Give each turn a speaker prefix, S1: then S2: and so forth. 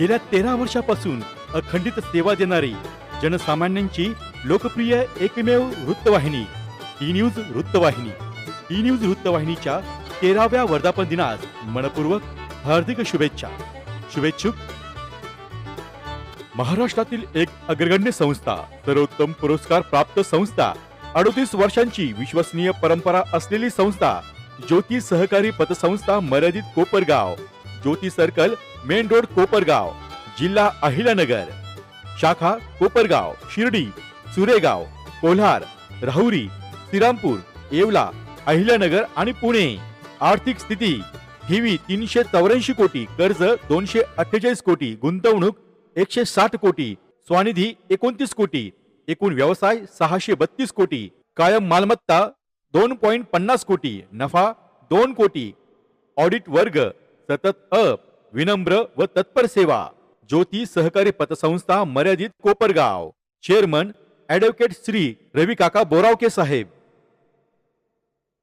S1: गेल्या तेरा वर्षापासून अखंडित सेवा देणारी जनसामान्यांची लोकप्रिय एकमेव वृत्तवाहिनी टी न्यूज वृत्तवाहिनी. टी न्यूज वृत्तवाहिनीच्या तेराव्या वर्धापन दिनास मनपूर्वक हार्दिक शुभेच्छा. शुभेच्छुक. महाराष्ट्रातील एक अग्रगण्य संस्था सर्वोत्तम पुरस्कार प्राप्त संस्था अडतीस वर्षांची विश्वसनीय परंपरा असलेली संस्था ज्योती सहकारी पतसंस्था मर्यादित Kopargaon Jyoti circle main road Kopargaon जिल्हा अहिल्यानगर. शाखा कोपरगाव शिर्डी सुरेगाव कोल्हार राहुरी श्रीरामपूर येवला अहिल्यानगर आणि पुणे. आर्थिक स्थिती ठेवी तीनशे चौऱ्याऐंशी कोटी कर्ज दोनशे अठ्ठेचाळीस कोटी गुंतवणूक एकशे साठ कोटी स्वानिधी एकोणतीस कोटी एकूण व्यवसाय सहाशे बत्तीस कोटी कायम मालमत्ता दोन पॉईंट पन्नास कोटी नफा दोन कोटी ऑडिट वर्ग सतत अप. विनम्र व तत्पर सेवा. ज्योती सहकारी पतसंस्था मर्यादित कोपरगाव. चेअरमन ॲडव्होकेट श्री रवी काका बोरावके साहेब.